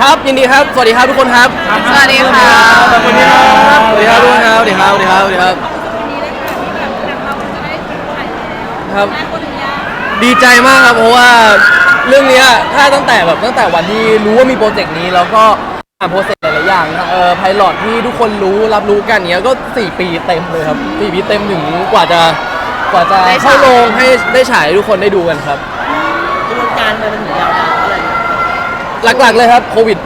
ครับยินดีครับ สวัสดีครับทุกคนครับ สวัสดีค่ะสวัสดีครับสวัสดีครับทุกคนครับสวัสดีครับสวัสดีครับสวัสดีครับครับ ดีใจมากครับเพราะว่าเรื่องเนี้ยถ้าตั้งแต่แบบตั้งแต่วันที่รู้ว่ามีโปรเจกต์นี้แล้วก็อ่านโปรเซสหลายๆอย่างนะเออไพลอตที่ทุกคนรู้รับรู้กันเนี้ยก็ 4 ปีเต็มเลยครับ4ปีเต็มถึงกว่าจะกว่าจะได้ฉายเข้าโรงให้ได้ฉายให้ทุกคนได้ดูกันครับ กระบวนการมันถึงยาวนานเท่าไหร่หลักๆเลยครับโควิด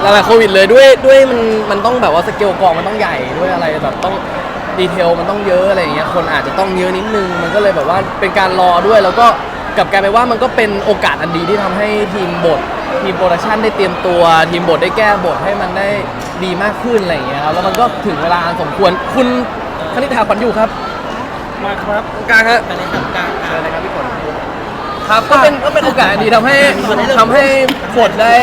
หลักๆโควิดเลยด้วยด้วยมันมันต้องแบบว่าสเกลกองมันต้องใหญ่ด้วยอะไรแบบต้องดีเทลมันต้องเยอะอะไรอย่างเงี้ยคนอาจจะต้องเยอะนิดนึง มันก็เลยแบบว่าเป็นการรอด้วย แล้วก็กลับกลายไปนว่ามันก็เป็นโอกาสอันดีที่ทำให้ทีมบททีมโปรดักชันได้เตรียมตัว ทีมบทได้แก้บทให้มันได้ดีมากขึ้นอะไรอย่างเงี้ยครับแล้วมันก็ถึงเวลาอันสมควรคุณคณิตาขวัญอยู่ครับ มาครับตรงกลางฮะไปในทางการอะไรครับพี่ฝน ครับก็เป็นก็เป็นโอกาสอันดีทำให้ทำให้บทได้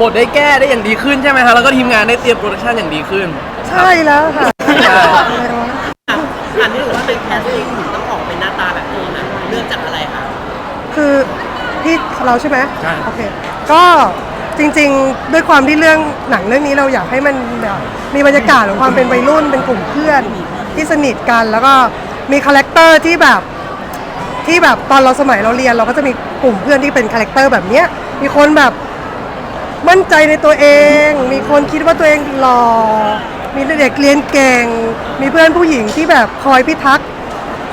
บทได้แก้ได้อย่างดีขึ้นใช่ไหมครับแล้วก็ทีมงานได้เตรียมโปรดักชันอย่างดีขึ้น ใช่แล้วค่ะใช่อะอันนี้ถือว่าเป็นแคสติ้งถึงต้องออกเป็นหน้าตาแบบนี้นะเรื่องจากอะไรคะคือพี่เราใช่ไหมใช่ โอเค ก็จริงๆ ด้วยความที่เรื่องหนังเรื่องนี้เราอยากให้มันแบบมีบรรยากาศของความเป็นวัยรุ่นเป็นกลุ่มเพื่อนที่สนิทกัน แล้วก็มีคาแรคเตอร์ที่แบบ ที่แบบตอนเราสมัยเราเรียนเราก็จะมีกลุ่มเพื่อนที่เป็นคาแรคเตอร์แบบเนี้ยมีคนแบบมั่นใจในตัวเอง มีคนคิดว่าตัวเองหล่อ มีเด็กเรียนเก่ง มีเพื่อนผู้หญิงที่แบบคอยพิทักษ์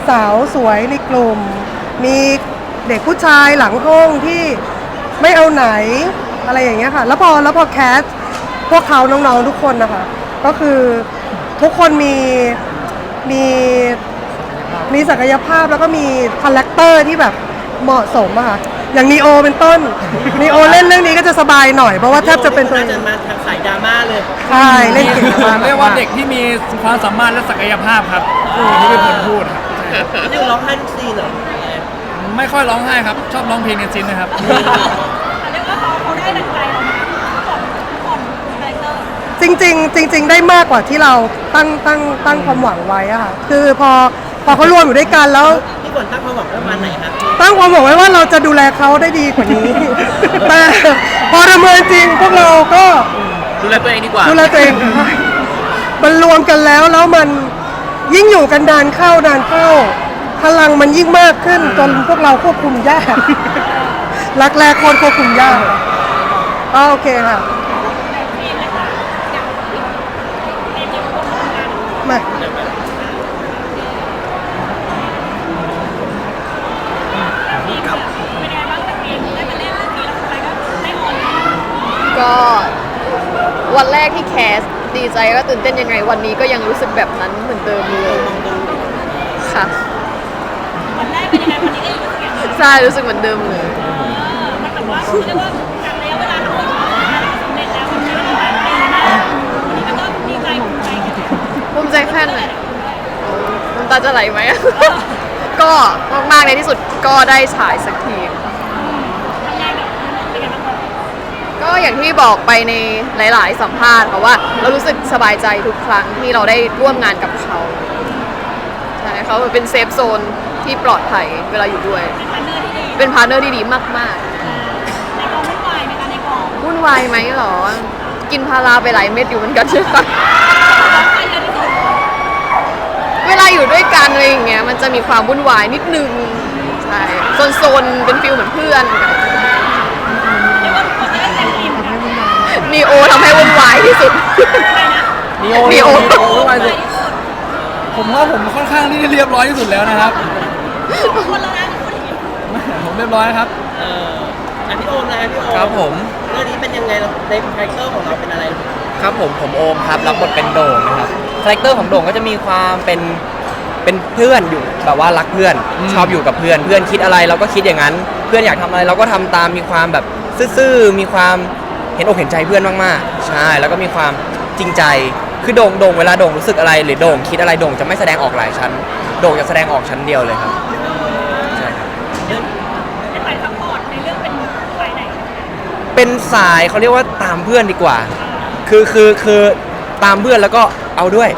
สาวสวยในกลุ่ม มีเด็กผู้ชายหลังห้องที่ไม่เอาไหนอะไรอย่างเงี้ยค่ะ แล้วพอแล้วพอแคสพวกเขาน้องๆทุกคนนะคะ ก็คือทุกคนมีมี มีศักยภาพแล้วก็มีคาแรคเตอร์ที่แบบเหมาะสมอะค่ะอย่างนีโอเป็นต้นนีโอเล่นเรื่องนี้ก็จะสบายหน่อยเพราะว่าแทบจะเป็นตัวเอน่างจะมาทางสายดราม่าเลยใช่เล่นเก่งมากเรียกว่าเด็กที่มีความสามารถและศักยภาพครับที่เป็นคนพูดครับนี่ร้องไห้ทุกซีนเหรอไม่ค่อยร้องไห้ครับ ชอบร้องเพลงในซีนนะครับจริง ๆ จริง ๆ ได้มากกว่าที่เราตั้งตั้งตั้งความหวังไว้อะค่ะคือพอ พอเขารวมอยู่ด้วยกันแล้ว พี่ฝนตั้งความหวังประมาณไหนครับตั้งความหวังไว้ว่าเราจะดูแลเขาได้ดีกว่านี้ แต่พอดำเนินจริงพวกเราก็ดูแลตัวเองดีกว่า ดูแลตัวเองมันรวมกันแล้วแล้วมันยิ่งอยู่กันนานเข้านานเข้า พลังมันยิ่งมากขึ้นจนพวกเราควบคุมยากรักแรกคนควบคุมยากก็โอเคค่ะมา ก็วันแรกที่แคสดีใจก็ตื่นเต้นยังไง วันนี้ก็ยังรู้สึกแบบนั้นเหมือนเดิมเลยค่ะวันแรกเป็นยังไงวันนี้ก็ยังรู้สึกใช่รู้สึกเหมือนเดิมเลยมันแบบว่าเรียกว่าการระยะเวลาทั้งหมดสำเร็จแล้วมันใช้เวลาหลายปีนะวันนี้มันก็ดีใจภูมิใจกันภูมิใจแค่ไหนน้ำตาจะไหลไหม ก็มากๆในที่สุดก็ได้ฉายสักทีค่ะทำงานกับเป็นยังไงบ้างคะ ก็อย่างที่บอกไปในหลาย ๆ สัมภาษณ์ค่ะว่าเรารู้สึกสบายใจทุกครั้งที่เราได้ร่วมงานกับเขาใช่เขาเป็นเซฟโซนที่ปลอดภัยเวลาอยู่ด้วย เป็นพาร์ทเนอร์ที่ดีเป็นพาร์ทเนอร์ที่ดีมาก ในกองวุ่นวายในการในกองๆ วุ่นวายไหมหรอ กินพาราไปหลายเม็ดอยู่เหมือนกันใช่ไหมใครเยอะที่สุดเวลาอยู่ด้วยกันอะไรอย่างเงี้ยมันจะมีความวุ่นวายนิดนึงใช่โซนๆเป็นฟิลเหมือนเพื่อนเรียกว่าทุกคนจะได้เต็มอิ่มนะ นีโอทำให้วุ่นวายที่สุด นีโอนีโอ ไปสุดผมว่าผมค่อนข้างที่จะเรียบร้อยที่สุดแล้วนะครับ คนละนะคนละผมเรียบร้อยครับ เอออันพี่โอมนะพี่โอมครับผม เรื่องนี้เป็นยังไงเราในคาแรคเตอร์ของเราเป็นอะไรครับผมผมโอมครับรับบทเป็นโด่งนะครับคาแรคเตอร์ของโด่งก็จะมีความเป็นเป็นเพื่อนอยู่แบบว่ารักเพื่อนชอบอยู่กับเพื่อน เพื่อนคิดอะไรเราก็คิดอย่างนั้น เพื่อนอยากทำอะไรเราก็ทำตามมีความแบบซื่อๆมีความ เห็นอกเห็นใจเพื่อนมากๆ ใช่ แล้วก็มีความจริงใจ คือโด่งโด่งเวลาโด่งรู้สึกอะไร หรือโด่งคิดอะไรโด่งจะไม่แสดงออกหลายชั้น โด่งจะแสดงออกชั้นเดียวเลยครับ ใช่ครับในฝ่ายซัพพอร์ตในเรื่องเป็นฝ่ายไหนเป็นสายเขาเรียกว่าตามเพื่อนดีกว่า คือคือคือตามเพื่อนแล้วก็เอาด้วย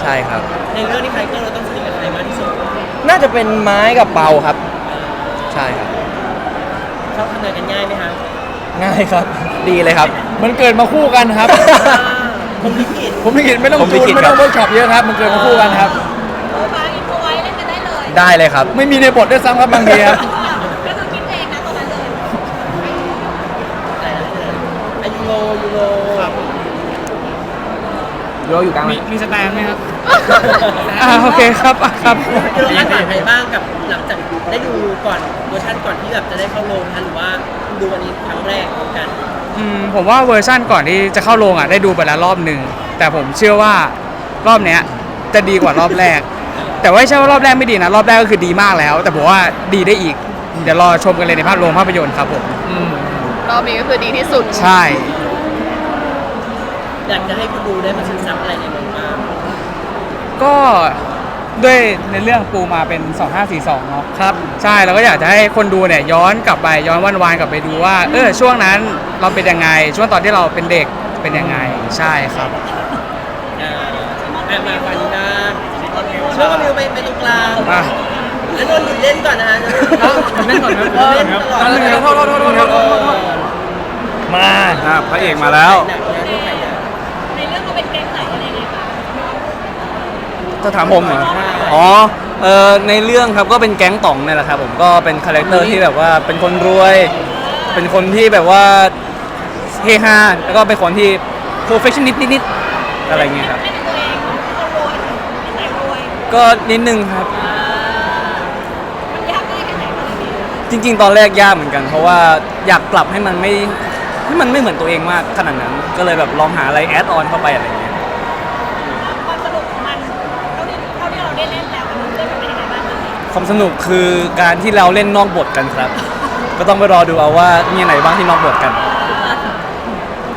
ใช่ครับ ในเรื่องนี้คาแรคเตอร์เราต้องสนิทกับใครมากที่สุดน่าจะเป็นไม้กับเปาครับ ใช่ครับ ชอบทำงานกันง่ายไหมคะ ง่ายครับ ดีเลยครับ มันเกิดมาคู่กันครับ ผมลิขิตผมลิขิตไม่ต้องผมลิจูนขิตไม่ครัต้อบงเวิร์กช็อปเยอะครับ มันเกิดมาคู่กันครับโอ้มาอินโฟไว้เล่นกันได้เลยได้เลยครับ ไม่มีในบทด้วยซ้ำครับบางทีครับ ก็คือคิดเองนะตรงนั้นเลยไอยูโรยูโร โยอยู่กลางมีมีสแตนไหมครับอ่าโอเคครับอะครับยูโรคาดหวังอะไรบ้างกับหลังจากได้ดูก่อนเวอร์ชันก่อนที่แบบจะได้เข้าโรงนะหรือว่าดูวันนี้ครั้งแรกพร้อมกัน อืมผมว่าเวอร์ชั่นก่อนที่จะเข้าโรงอะได้ดูไปแล้วรอบหนึ่งแต่ผมเชื่อว่ารอบเนี้ยจะดีกว่ารอบแรก แต่ว่าไม่ใช่ว่ารอบแรกไม่ดีนะ รอบแรกก็คือดีมากแล้ว แต่ผมว่าดีได้อีก เดี๋ยวรอชมกันเลยในภาพโรงภาพยนตร์ครับผมรอบนี้ก็คือดีที่สุด ใช่ อยากจะให้คุณดูได้มาซึมซับอะไรในมันบ้างก็ด้วยในเรื่องปูมาเป็น 2542เนาะครับใช่เราก็อยากจะให้คนดูเนี่ยย้อนกลับไปย้อนวันวานกลับไปดูว่าเออช่วงนั้นเราเป็นยังไง ช่วงตอนที่เราเป็นเด็กเป็นยังไงใช่ครับอ่าอะมาฟังนี้นะเชื่อว่ามิวไปไปตรงกลางมาแล้วนนท์หยุดเล่นก่อนนะฮะเล่นก่อนครับเออเล่นตลอดเล่นก่อนโทษโทษโทษโทษโทษโทษ มาพระเอกมาแล้ว หนักนะ เรื่องเราเป็นแก๊งไหนอะไรยังไงคะจะถามผมเหรอ อ๋อ เออในเรื่องครับก็เป็นแก๊งต่องเนี่ยแหละครับผม ก็เป็นคาแรคเตอร์ที่แบบว่าเป็นคนรวย เป็นคนที่แบบว่าเฮฮา แล้วก็เป็นคนที่ perfectionist นิดๆ อะไรเงี้ยครับ ให้เป็นตัวเองเขารวยนิสัยรวยก็นิดนึงครับ มันยากง่ายแค่ไหนคะเรื่องนี้จริงๆ ตอนแรกยากเหมือนกัน เพราะว่าอยากปรับให้มันไม่ ให้มันไม่เหมือนตัวเองมากขนาดนั้น ก็เลยแบบลองหาอะไรแอดออนเข้าไปอะไรเงี้ยความสนุกของมันเท่าที่เท่าที่เราได้เล่นแล้วมันเล่นมันเป็นยังไงบ้างคะความสนุกคือการที่เราเล่นนอกบทกันครับ ก็ต้องไปรอดูเอาว่ามีไหนบ้างที่นอกบทกัน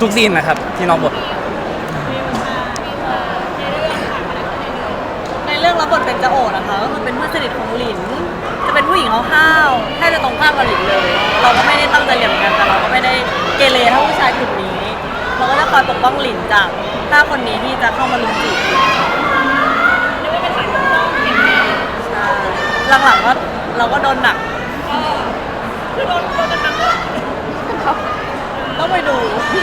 ทุกซีนนะครับที่นอกบทในเรื่องรับบทเป็นจะโอดนะคะก็คือเป็นเพื่อนสนิทของหลิน จะเป็นผู้หญิงห้าวๆแทบจะตรงข้ามกับหลินเลย เราก็ไม่ได้ตั้งใจเรียนเหมือนกันแต่เราก็ไม่ได้ เกเรเท่าผู้ชายกลุ่มนี้เราก็จะคอยปกป้องหลินจากถ้าคนนี้ที่จะเข้ามาลุมจีบหลินใช่หลังๆก็เราก็โดนหนัก คือโดนโดนกระทำด้วยต้องไปดู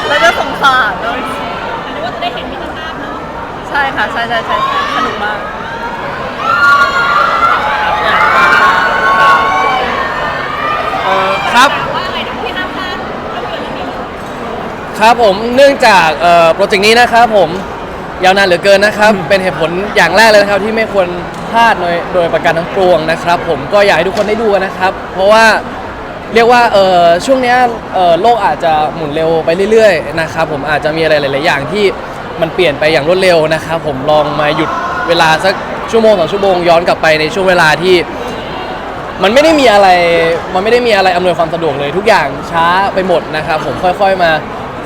แล้วจะสงสารเลยอันนี้ว่าจะได้เห็นมิตรภาพเนาะใช่ค่ะ ใช่ใช่ใช่ใช่สนุกมาก เออครับ ว่าอะไรนะที่ห้ามพลาดภาพยนตร์เรื่องนี้ ครับผมเนื่องจากเอ่อโปรเจกต์นี้นะครับผมยาวนานเหลือเกินนะครับ เป็นเหตุผลอย่างแรกเลยนะครับที่ไม่ควรพลาดโดยโดยประการทั้งปวงนะครับ ผมก็อยากให้ทุกคนได้ดูกันนะครับ เพราะว่าเรียกว่าเอ่อช่วงเนี้ยเอ่อโลกอาจจะหมุนเร็วไปเรื่อยๆนะครับผมอาจจะมีอะไรหลาย ๆ อย่างที่มันเปลี่ยนไปอย่างรวดเร็วนะครับ ผมลองมาหยุดเวลาสักชั่วโมงสองชั่วโมงย้อนกลับไปในช่วงเวลาที่ มันไม่ได้มีอะไรมันไม่ได้มีอะไรอำนวยความสะดวกเลย ทุกอย่างช้าไปหมดนะครับ ผมค่อย ๆ มา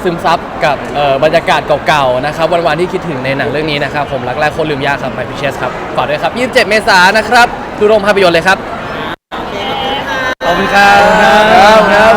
ซึมซับกับเอ่อบรรยากาศเก่าๆนะครับวันๆที่คิดถึงในหนังเรื่องนี้นะครับผมรักแรกคนลืมยากครับไปพิเชสครับฝากด้วยครับ 27 เมษายนนะครับดูโรงภาพยนตร์เลยครับขอบคุณครับครับ